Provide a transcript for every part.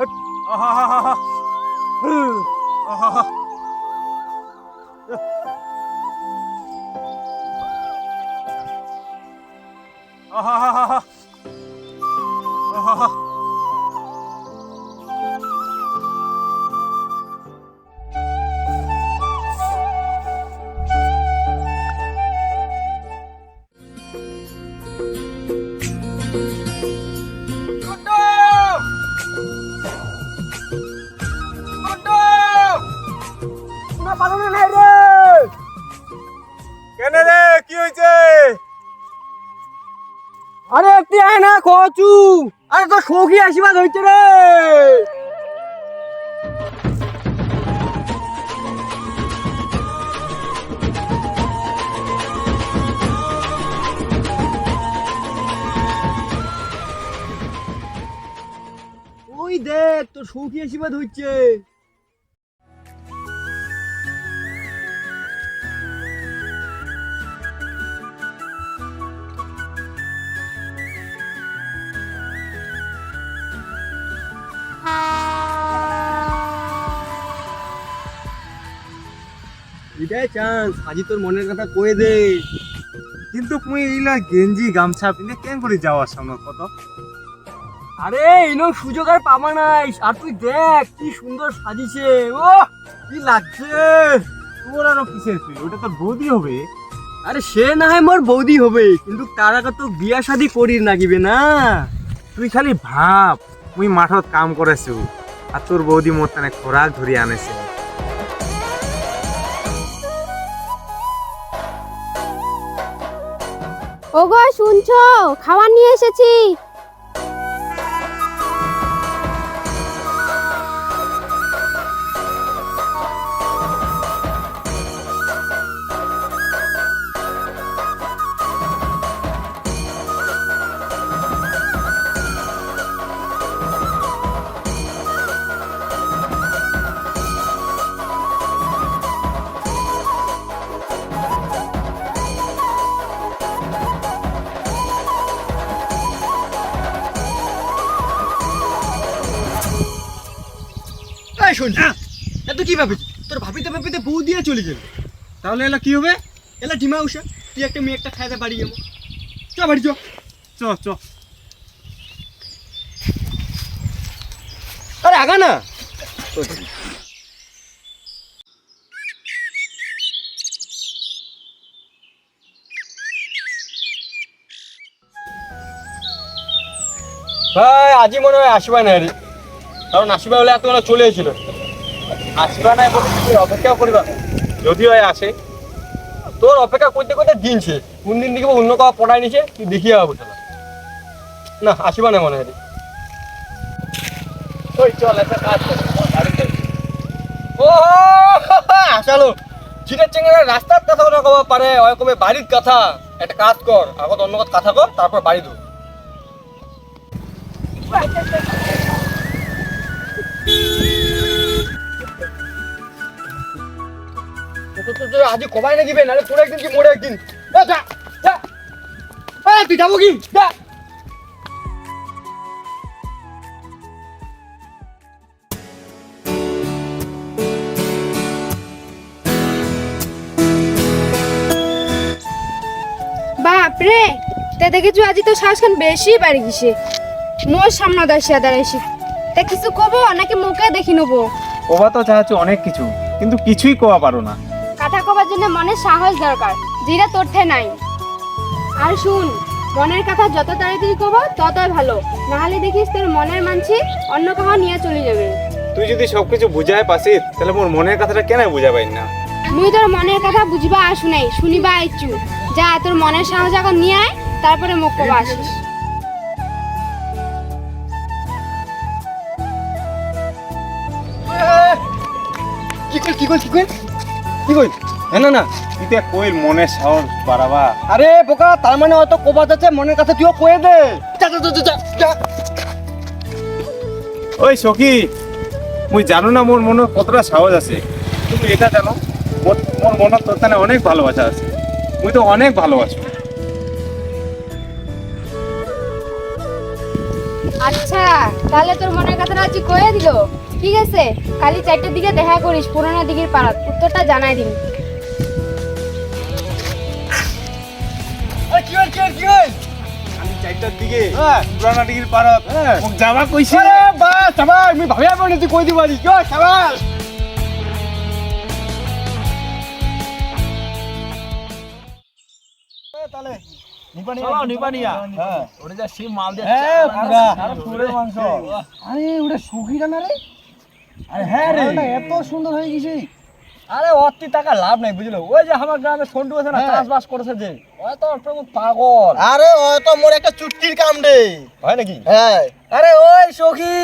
哎，啊哈哈哈哈，嗯，啊哈哈。啊哈哈哈哈！কচু আরে তো সখী আশীর্বাদ হইছে রে। ওই দেখ তোর সখী আশীর্বাদ হইছে। এটাই চান্স আজি তোর মনের কথা কয়ে দে। কিন্তু মুই এইলা গেঞ্জি গামছা পিনে কেন করে যাওয়ার সামনে কত? আরে ইনো সুযোগ আর পাবা নাই। আর তুই দেখ কি সুন্দর সাজিছে। ও কি লাগছে। তোর আরও কিসের ফিল ওটা তো বৌদি হবে। আরে সে না হয় মোর বৌদি হবে। কিন্তু তার আগে তো বিয়া শাদি করি নাগিবে না। তুই খালি ভাব মুই মাঠত কাম করেছু। আর তোর বৌদি মোর তানে খোরাক ধরি আনেছে। ওগো শুনছো? খাবার নিয়ে এসেছি। শুন এত কি ভাবিস তোর ভাবিতে ভাবিতে বউ দিয়ে চলে গেল তাহলে এলা কি হবে? এলা ডিমা উষা তুই একটা মেয়ে একটা খাইতে বাড়ি যাব। চ বাড়ি চ। চ চ। আরে আগা না। ভাই আজই মনে হয় আসবা না রে। কারণ আসবা হলে এত চলে এসেছিল। আসবা না বলে তুই অপেক্ষা করিবা যদি হয় আসে তোর অপেক্ষা করতে করতে দিনছে কোন দিন দিকে অন্য কাউ পড়ায় নিছে, তুই দেখিয়ে যাব শালা। না আসবা না মনে হয়। চল, একটা কাজ ও আসালো চিটার চেঙ্গা রাস্তার কথা না কবা পারে, ওই কবে বাড়ির কথা। একটা কাজ কর, আগত অন্য কথা কথা কর, তারপর বাড়ি আজ কবাই না দিবে নাহলে তোর একদিন কি মোড়ে একদিন। যা যা। তুই যাব কি? যা। বাপ রে তে দেখেছ আজি তো শ্বাসখান বেশি বাড়ি গেছে। মোর সামনে দাসিয়া দাঁড়াইছি। তে কিছু কব নাকি মুখে দেখি নেব? কবা তো চাচ্ছ অনেক কিছু। কিন্তু কিছুই কোয়া পারো না। জন্য মনে সাহস দরকার যেটা তোর ঠে নাই। আর শুন মনের কথা যত তাড়াতাড়ি কব ততই ভালো। নাহলে দেখিস তোর মনের মানছি অন্য কাহা নিয়ে চলে যাবে। তুই যদি সবকিছু বুঝায় পাসিস তাহলে মোর মনের কথাটা কেন বুঝাবাই না? মুই তোর মনের কথা বুঝবা আসু নাই শুনিবা আইছু যা তোর মনের সাহস এখন নিয়ে আয় তারপরে মুখ কবা আসিস। কি কই কি কই কি কই? কি কই? হ্যাঁ না না। তুই কইল মনের সাহস বাড়াবা। আরে বোকা তার মানে হয়তো কোবা যাচ্ছে মনের কথা তুইও কয়ে দে। যা যা যা, যা যা, যা ওই সখী মুই জানো না মোর মনে কতটা সাহস আছে। তুমি এটা জানো মোর মোর মনত তোর তানে অনেক ভালোবাসা আছে। মুই তো অনেক ভালোবাসি। আচ্ছা তাহলে তোর মনের কথাটা রাজি কয়ে দিল। ঠিক আছে কালি চারটের দিকে দেখা করিস পুরোনো দিঘির পাড়াত। উত্তরটা জানাই দিন চারটার দিকে। হ্যাঁ। পুরানা ডিগির পারত হ্যাঁ। মোক যাবা আমি ভাবিয়া তুই কি নিবানিয়া হ্যাঁ। হ্যাঁ আরে ওটা না রে। আরে হ্যাঁ রে। এত সুন্দর হয়ে গেছে। আরে অতি টাকা লাভ নাই বুঝলো? ওই যে আমার গ্রামে সন্টু আছে না হ্যাঁ। চাষবাস করেছে যে ওই তো প্রমুখ পাগল। আরে ও তো মোর একটা চুটকির কাম রে। হয় নাকি? হ্যাঁ। আরে ওই সখী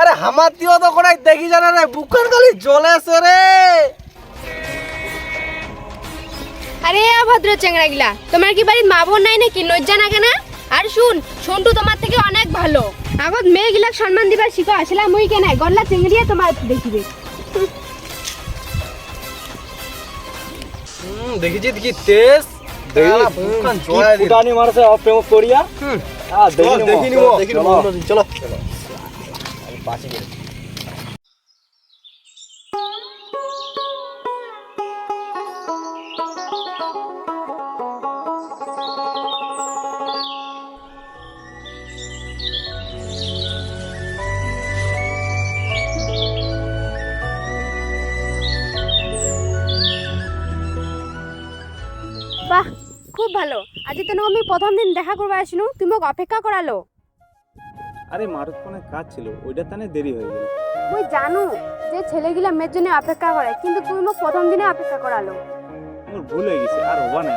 আরে হামার দিও তো কোনাই দেখি জানা রে বুকার গালি জ্বলে আছে রে। আরে অভদ্র চেংড়া গিলা তোমার কি বাড়ির মা বোন নাই নাকি? লজ্জা নাগে না? আর শুন সন্টু তোমার থেকে অনেক ভালো। আগত মেয়ে গিলাক সম্মান দিবার শিখো আসলে মুই কেনাই গল্লা চেংড়িয়ে তোমার দেখিবে। দেখেছি কি তেজ ফুটানি মারছে অ প্রেম করিয়া। দেখিনি দেখিনি চলো। চলো নিব চলো। আজি তো আমি প্রথম দিন দেখা করবা আসিনু তুমি মোক অপেক্ষা করালো। আরে মারুত ফোনে কাজ ছিল ওইটা তানে দেরি হয়ে গেল। মুই জানু যে ছেলেগুলা মেয়ের জন্য অপেক্ষা করে কিন্তু তুমি মোক প্রথম দিনে অপেক্ষা করালো। মোর ভুল হয়ে গেছে আর হবা না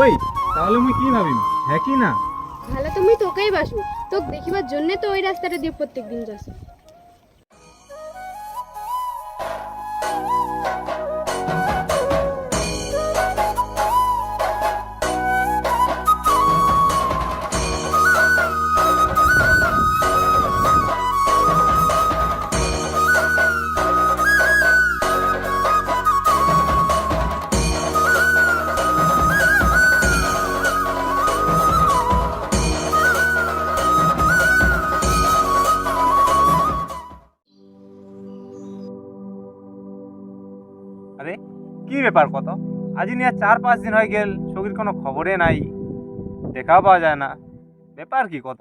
ওই তাহলে মুই কি ভাবিম? হ্যাঁ কি না? ভালো তুমি তোকেই বাসু। তোকে দেখিবার জন্য তো ওই রাস্তাটা দিয়ে প্রত্যেক দিন যাস ব্যাপার কত? আজি নিয়ে চার পাঁচ দিন হয়ে গেল ছবির কোনো খবরে নাই দেখাও পাওয়া যায় না। ব্যাপার কি কত?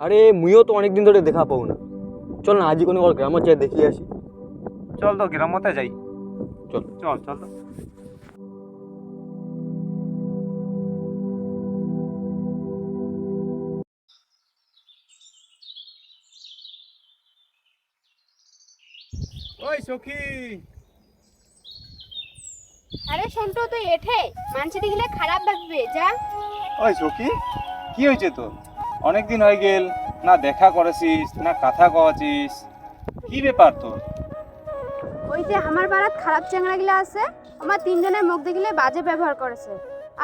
আরে মুইও তো অনেকদিন ধরে দেখা পাও না। চল না আজই কোনো ওর গ্রামে যাই দেখিয়ে আসি। চল তো গ্রামতে যাই। চল। চল চল তো। ওই সখী আরে সন্টু তুই এঠে। মানসি দেখিলে খারাপ লাগবে যা। ওই সখি কি হয়েছে তো অনেক দিন হয়ে গেল না দেখা করেছিস না কথা কওয়াছিস। কি ব্যাপার তোর? ওই যে আমার পাড়াত খারাপ চ্যাংড়াগুলো আছে আমার তিনজনের মুখ দেখিলে বাজে ব্যবহার করেছে।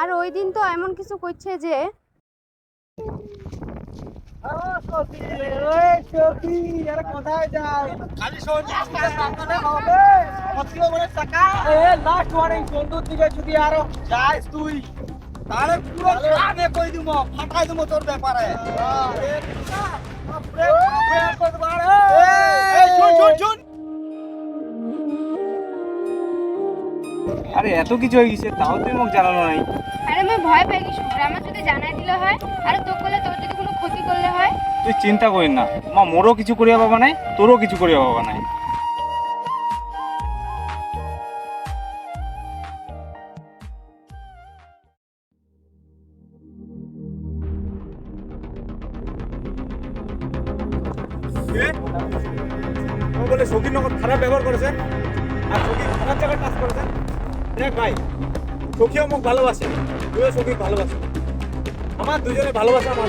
আর ওই দিন তো এমন কিছু করছে যে খালি সন্ধ্যা সামনে হবে অতিও মানে টাকা এ লাস্ট ওয়ার্নিং বন্ধুর দিকে আরও, এত কিছু হয়ে গেছে, তাও তুই মুখ জানানো নাই। আরে, আমি ভয় পেয়ে গেছি যদি জানাই দিলে হয় আর তো করলে তোর যদি কোনো ক্ষতি করলে হয় তুই চিন্তা করিস না। মা, মোরও কিছু করিয়া বাবা নাই, তোরও কিছু করিয়া বাবা নাই। খারাপ কাজ মোক ভালোবাসে, তুইও সখী ভালোবাসে আমার দুজনে ভালোবাসা আমার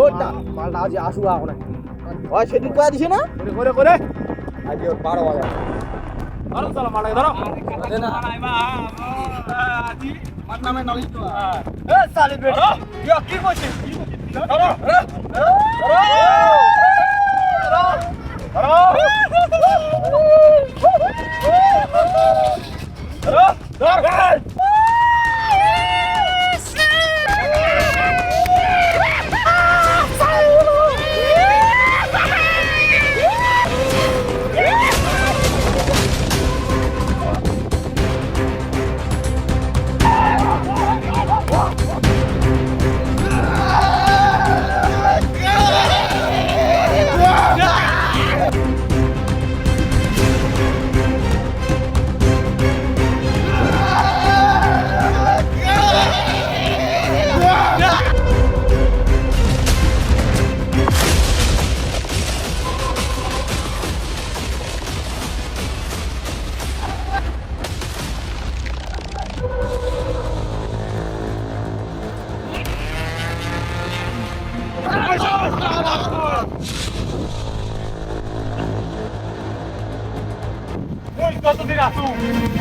ওটা। মালটা আজ আসু এখন ওই সেদিন কয়া দিছে না? করে করে আজ ওর বারো বাজে ধরো চলো মারাই ধরো। কি করছিস? ধরো। ধরো। ধরো। ধরো।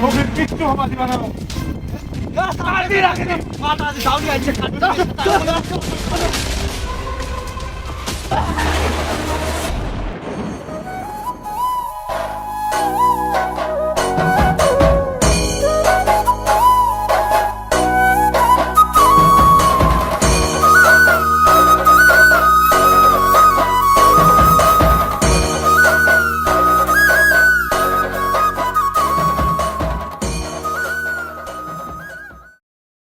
কবির কিচ্ছু হবা দিবা না মাথা আছে দাউনি আইছে